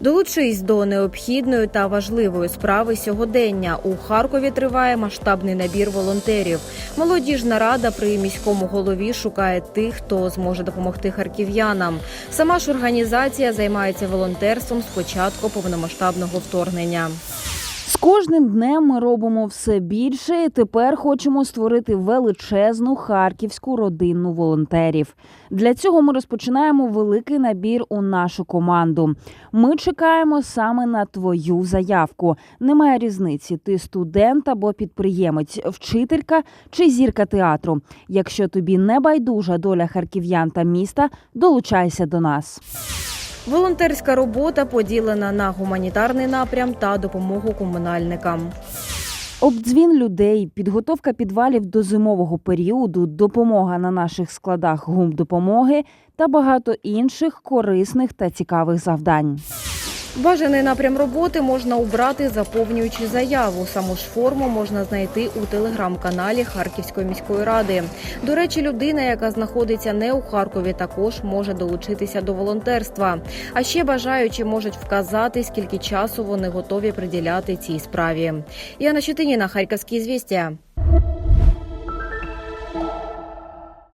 Долучись до необхідної та важливої справи сьогодення. У Харкові триває масштабний набір волонтерів. Молодіжна рада при міському голові шукає тих, хто зможе допомогти харків'янам. Сама ж організація займається волонтерством з початку повномасштабного вторгнення. З кожним днем ми робимо все більше. і Тепер хочемо створити величезну харківську родину волонтерів. Для цього ми розпочинаємо великий набір у нашу команду. Ми чекаємо саме на твою заявку. Немає різниці, ти студент або підприємець, вчителька чи зірка театру. Якщо тобі не байдужа доля харків'ян та міста, долучайся до нас. Волонтерська робота поділена на гуманітарний напрям та допомогу комунальникам. Обдзвін людей, підготовка підвалів до зимового періоду, допомога на наших складах гум допомоги та багато інших корисних та цікавих завдань. Бажаний напрям роботи можна обрати, заповнюючи заяву. Саму ж форму можна знайти у телеграм-каналі Харківської міської ради. До речі, людина, яка знаходиться не у Харкові, також може долучитися до волонтерства. А ще бажаючі можуть вказати, скільки часу вони готові приділяти цій справі. Яна Щетиніна, Харківські звістя.